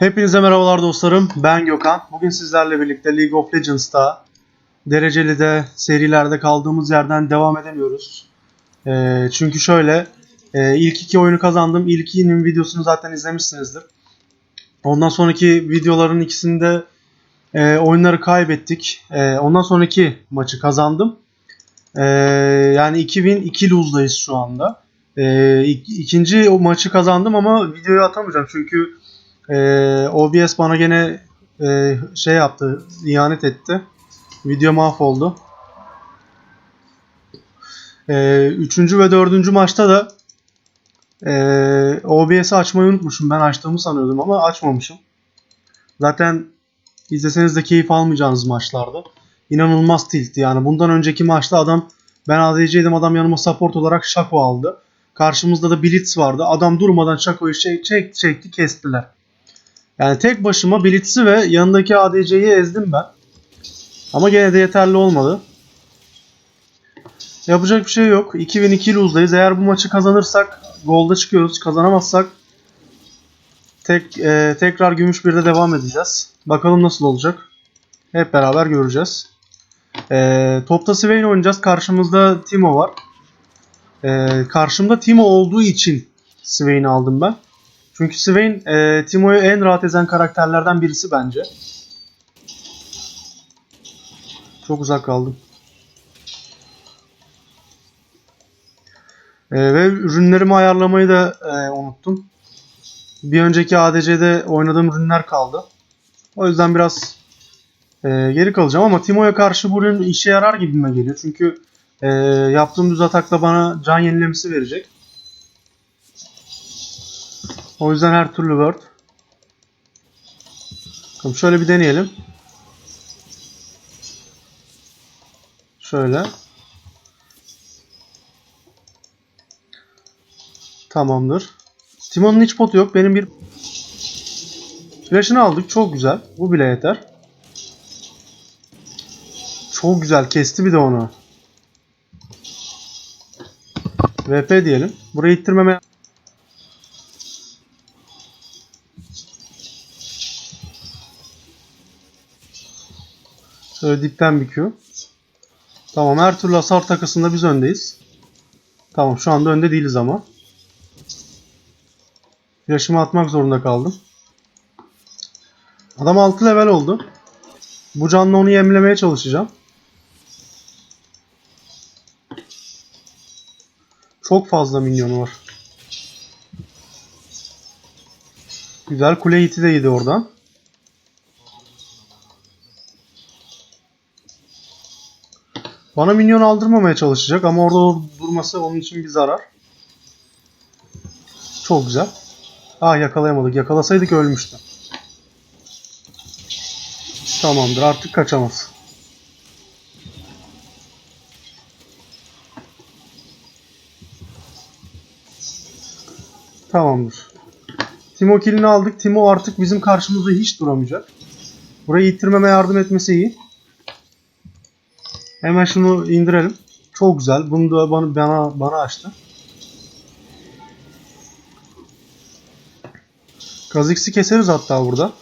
Hepinize merhabalar dostlarım. Ben Gökhan. Bugün sizlerle birlikte League of Legends'ta dereceli de serilerde kaldığımız yerden devam edemiyoruz. Ee, çünkü şöyle e, ilk iki oyunu kazandım. İlk ikinin videosunu zaten izlemişsinizdir. Ondan sonraki videoların ikisinde e, oyunları kaybettik. E, ondan sonraki maçı kazandım. E, yani 2002 lose'dayız şu anda. E, ik- ikinci o maçı kazandım ama videoyu atamayacağım çünkü ee, OBS bana gene e, şey yaptı, ihanet etti. Video mahvoldu. Ee, üçüncü ve dördüncü maçta da e, OBS'i açmayı unutmuşum. Ben açtığımı sanıyordum ama açmamışım. Zaten izleseniz de keyif almayacağınız maçlardı. İnanılmaz tiltti yani. Bundan önceki maçta adam ben ADC'ydim adam yanıma support olarak Shaco aldı. Karşımızda da Blitz vardı. Adam durmadan Shaco'yu çek, çekti çekti kestiler. Yani tek başıma Blitz'i ve yanındaki ADC'yi ezdim ben. Ama gene de yeterli olmadı. Yapacak bir şey yok. 2002 lose'dayız. Eğer bu maçı kazanırsak golda çıkıyoruz. Kazanamazsak tek e, tekrar gümüş birde devam edeceğiz. Bakalım nasıl olacak. Hep beraber göreceğiz. E, topta Swain oynayacağız. Karşımızda Timo var. E, karşımda Timo olduğu için Swain'i aldım ben. Çünkü Swain e, Timo'yu en rahat ezen karakterlerden birisi bence. Çok uzak kaldım. E, ve ürünlerimi ayarlamayı da e, unuttum. Bir önceki ADC'de oynadığım ürünler kaldı. O yüzden biraz e, geri kalacağım ama Timo'ya karşı bu ürün işe yarar gibime geliyor. Çünkü e, yaptığım düz atakla bana can yenilemesi verecek. O yüzden her türlü word. Bakalım şöyle bir deneyelim. Şöyle. Tamamdır. Timon'un hiç potu yok. Benim bir flash'ını aldık. Çok güzel. Bu bile yeter. Çok güzel. Kesti bir de onu. VP diyelim. Burayı ittirmeme Şöyle dipten bir Q. Tamam her türlü hasar takısında biz öndeyiz. Tamam şu anda önde değiliz ama. Yaşımı atmak zorunda kaldım. Adam 6 level oldu. Bu canla onu yemlemeye çalışacağım. Çok fazla minyonu var. Güzel kule hiti de yedi oradan. Bana minyon aldırmamaya çalışacak ama orada durması onun için bir zarar. Çok güzel. Ah yakalayamadık. Yakalasaydık ölmüştü. Tamamdır artık kaçamaz. Tamamdır. Timo killini aldık. Timo artık bizim karşımızda hiç duramayacak. Burayı ittirmeme yardım etmesi iyi. Hemen şunu indirelim. Çok güzel. Bunu da bana bana, bana açtı. Kazix'i keseriz hatta burada.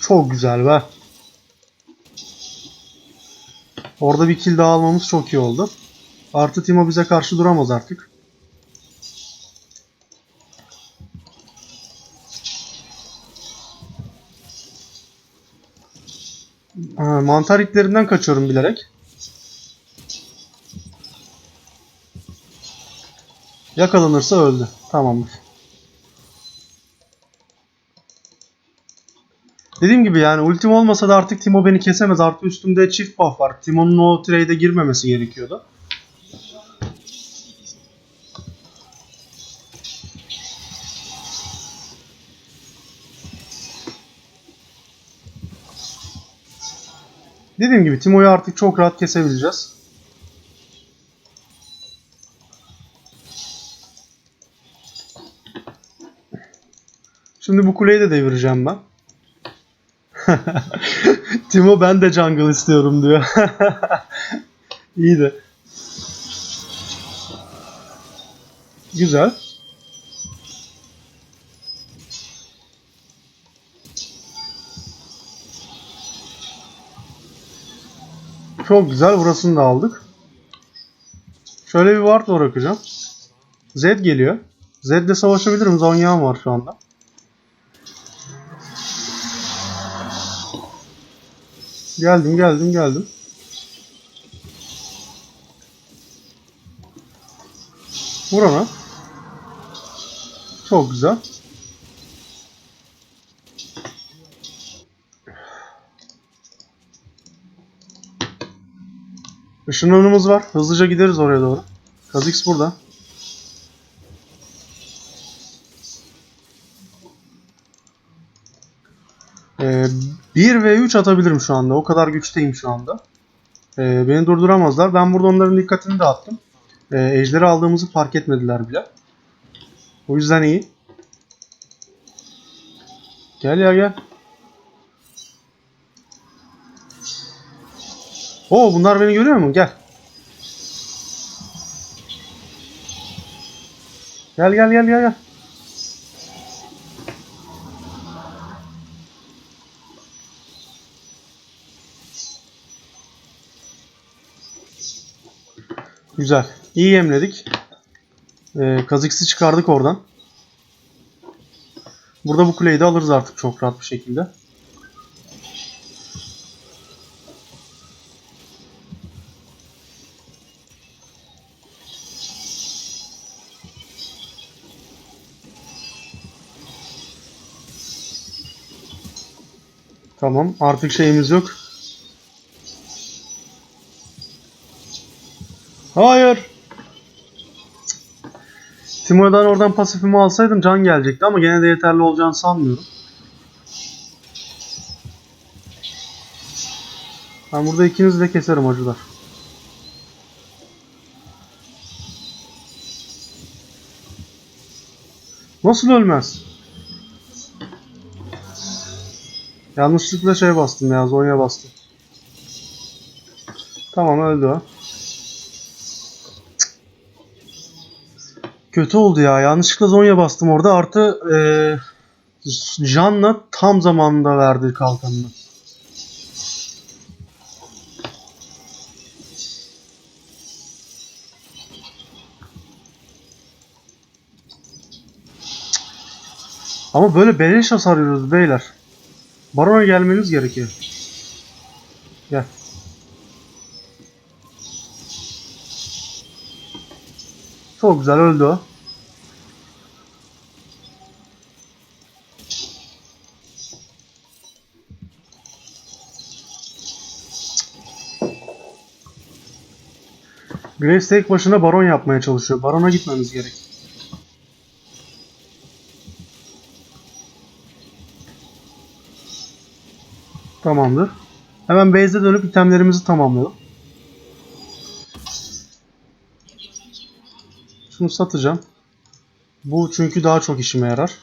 Çok güzel be. Orada bir kill daha almamız çok iyi oldu. Artı Timo bize karşı duramaz artık. Mantar itlerinden kaçıyorum bilerek. Yakalanırsa öldü. Tamamdır. Dediğim gibi yani ultim olmasa da artık Timo beni kesemez. Artı üstümde çift buff var. Timo'nun o trade'e girmemesi gerekiyordu. Dediğim gibi Timo'yu artık çok rahat kesebileceğiz. Şimdi bu kuleyi de devireceğim ben. Timo ben de jungle istiyorum diyor. İyi de. Güzel. Çok güzel. Burasını da aldık. Şöyle bir ward bırakacağım. Z geliyor. Z'de savaşabilirim. Zonya'm var şu anda. Geldim geldim geldim. Vur ona. Çok güzel. Işınlanımız var. Hızlıca gideriz oraya doğru. Kha'Zix burada. Ee, 1 ve 3 atabilirim şu anda. O kadar güçteyim şu anda. Ee, beni durduramazlar. Ben burada onların dikkatini dağıttım. Ee, ejderi aldığımızı fark etmediler bile. O yüzden iyi. Gel ya gel. Oo bunlar beni görüyor mu? Gel. Gel gel gel gel gel. Güzel. İyi yemledik. Ee, Kazix'i çıkardık oradan. Burada bu kuleyi de alırız artık çok rahat bir şekilde. Tamam. Artık şeyimiz yok. Hayır. Timo'dan oradan pasifimi alsaydım can gelecekti ama gene de yeterli olacağını sanmıyorum. Ben burada ikinizi de keserim acılar. Nasıl ölmez? Yanlışlıkla şey bastım ya, Zonya bastım. Tamam öldü o. Kötü oldu ya. Yanlışlıkla Zonya bastım orada. Artı eee Jan'la tam zamanında verdi kalkanını. Ama böyle beleş hasar beyler. Baron'a gelmeniz gerekiyor. Gel. Çok güzel öldü o. Graves tek başına baron yapmaya çalışıyor. Barona gitmemiz gerek. Tamamdır. Hemen base'e dönüp itemlerimizi tamamlayalım. Şunu satacağım. Bu çünkü daha çok işime yarar.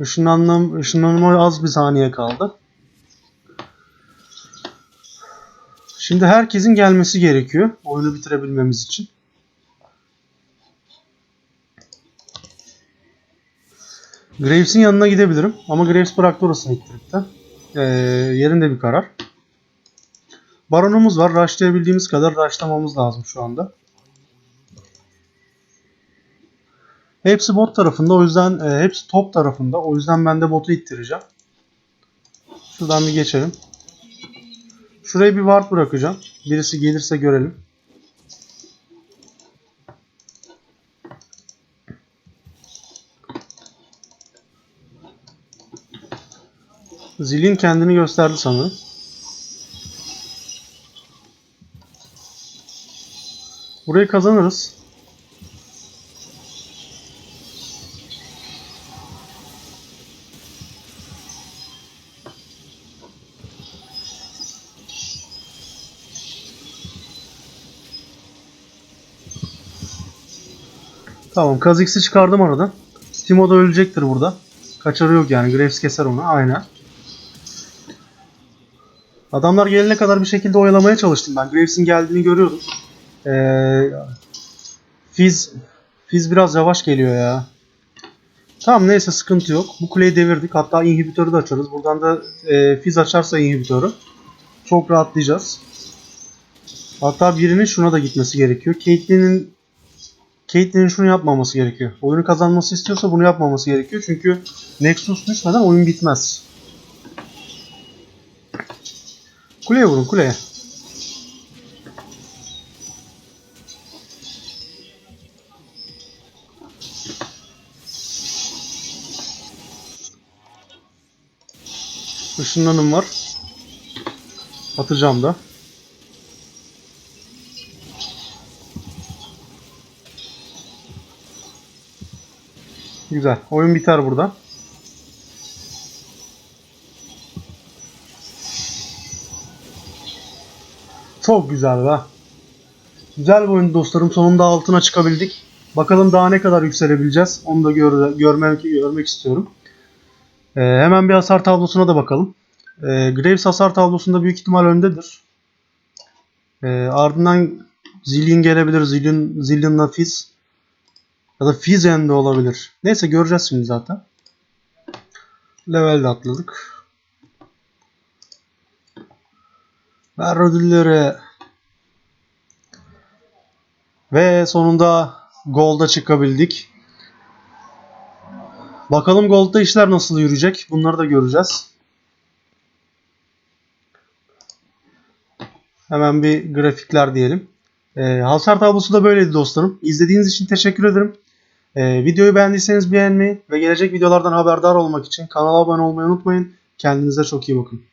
Işınlanmam, ışınlanma az bir saniye kaldı. Şimdi herkesin gelmesi gerekiyor. Oyunu bitirebilmemiz için. Graves'in yanına gidebilirim. Ama Graves bıraktı orasını ittirikten. Ee, yerinde bir karar. Baronumuz var. Rushlayabildiğimiz kadar rushlamamız lazım şu anda. Hepsi bot tarafında o yüzden e, hepsi top tarafında. O yüzden ben de botu ittireceğim. Şuradan bir geçelim. Şuraya bir ward bırakacağım. Birisi gelirse görelim. Zilin kendini gösterdi sanırım. Burayı kazanırız. Tamam Kha'Zix'i çıkardım aradan. Timo da ölecektir burada. Kaçarı yok yani. Graves keser onu. Aynen. Adamlar gelene kadar bir şekilde oyalamaya çalıştım ben. Graves'in geldiğini görüyordum. Ee, Fiz Fiz biraz yavaş geliyor ya. Tamam neyse sıkıntı yok. Bu kuleyi devirdik. Hatta inhibitörü de açarız. Buradan da e, Fiz açarsa inhibitörü çok rahatlayacağız. Hatta birinin şuna da gitmesi gerekiyor. Caitlyn'in Caitlyn'in şunu yapmaması gerekiyor. Oyunu kazanması istiyorsa bunu yapmaması gerekiyor. Çünkü Nexus düşmeden oyun bitmez. Kuleye vurun kuleye. Işınlanım var. Atacağım da. Güzel. Oyun biter burada. Çok güzel be. Güzel bir oyun dostlarım. Sonunda altına çıkabildik. Bakalım daha ne kadar yükselebileceğiz. Onu da gör, görmek, görmek istiyorum. Ee, hemen bir hasar tablosuna da bakalım. Ee, Graves hasar tablosunda büyük ihtimal öndedir. Ee, ardından Zillion gelebilir. Zillion, Zillion'la Fizz. Ya da Fizen de olabilir. Neyse göreceğiz şimdi zaten. Level de atladık. Ver ödülleri. Ve sonunda Gold'a çıkabildik. Bakalım Gold'da işler nasıl yürüyecek. Bunları da göreceğiz. Hemen bir grafikler diyelim. Ee, hasar tablosu da böyleydi dostlarım. İzlediğiniz için teşekkür ederim. Ee, videoyu beğendiyseniz beğenmeyi ve gelecek videolardan haberdar olmak için kanala abone olmayı unutmayın. Kendinize çok iyi bakın.